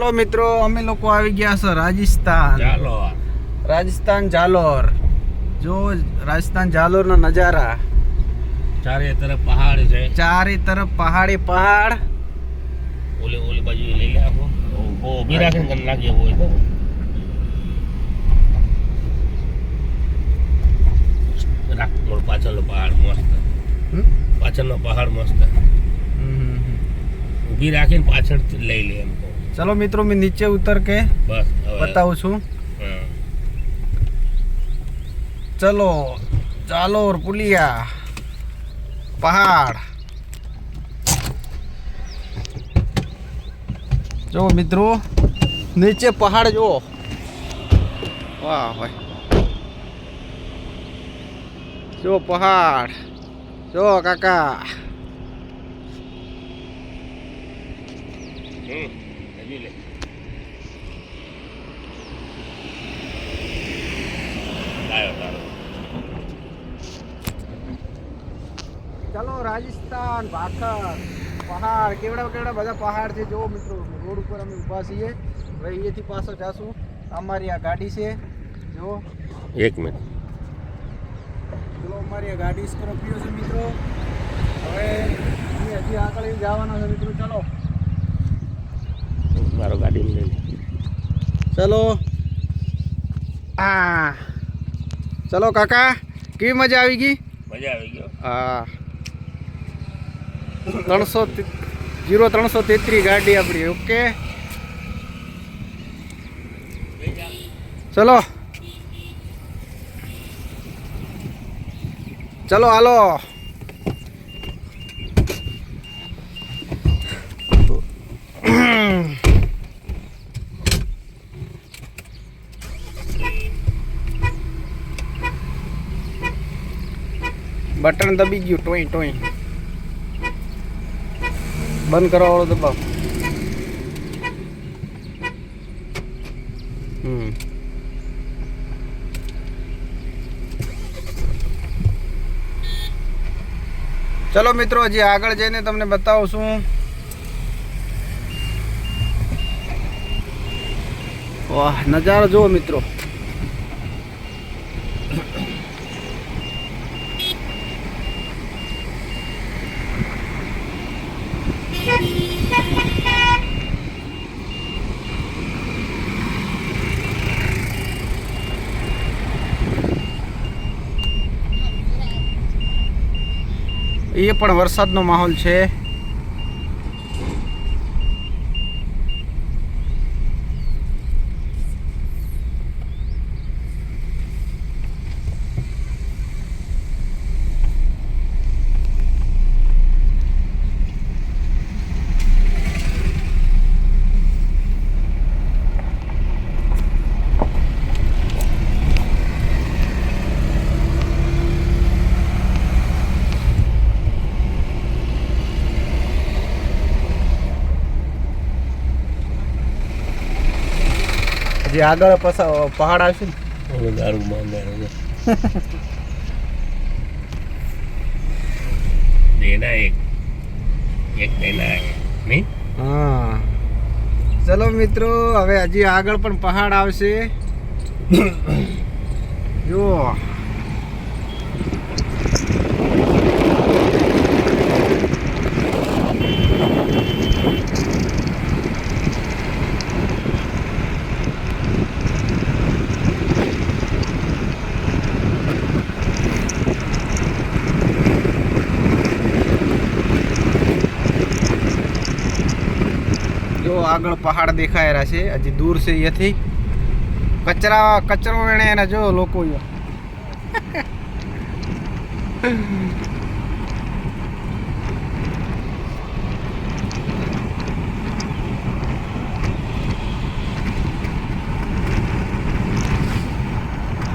ચલો મિત્રો અમે લોકો આવી ગયા છે રાજસ્થાન. ચાલો રાજસ્થાન જાલોર. જો રાજસ્થાન જાલોરના નજારા. ચારે તરફ પહાડ છે. ચારે તરફ પહાડી પહાડ. ઓલી ઓલી બાજુ લઈ લે આપો ઓ ઊભી રાખીને કરી નાખીએ હોય તો. રાખ મોર પાછળનો પહાડ મસ્ત. હમ? પાછળનો પહાડ મસ્ત. હમ, હમ. ઊભી રાખીને પાછળ લઈ લે એમ ચલો મિત્રો મેં નીચે ઉતર કે બસ બતાવું છું. ચલો ચાલો પુલિયા પહાડ. જો મિત્રો નીચે પહાડ જુઓ. વાહ ભાઈ. જો પહાડ. જો કાકા હમ, હજી લે. ચાલો રાજસ્થાન ભાખર પહાડ. કેવડા કેવડા બધા પહાડ છે? જો મિત્રો રોડ ઉપર અમે ઊભા છીએ. હવે અહીંયાથી પાછો જાશું. અમારી આ ગાડી છે. જો એક મિનિટ. ચલો અમારી આ ગાડી સ્કોર્પિયો છે મિત્રો. હવે અમે હજી આગળ જવાના છે મિત્રો. ચલો. મારો ગાડી લઈ લે ચલો. આ ચલો કાકા કેવી મજા આવી ગઈ? મજા આવી ગયો. હા. ત્રણસો જીરો ત્રણસો તેત્રીસ ગાડી આપણી ઓકે? ચલો. ચલો હાલો. બટન દબી ગયું, ટોઈ ટોઈ. બંધ કરવા વાળો દબાવ. હમ. ચલો મિત્રો, હજી આગળ જઈને તમને બતાવું છું વાહ, નજારો જુઓ મિત્રો. એ પણ વરસાદનો માહોલ છે. હજી આગળ પહાડ આવશે ને. દારૂ દેના એક. એક દેના એક નહીં? હા. ચલો મિત્રો હવે હજી આગળ પણ પહાડ આવશે. જુઓ જો આગળ પહાડ દેખાય રહ્યા છે હજી દૂર છે અહીંયાથી કચરા કચરો એના જો લોકો.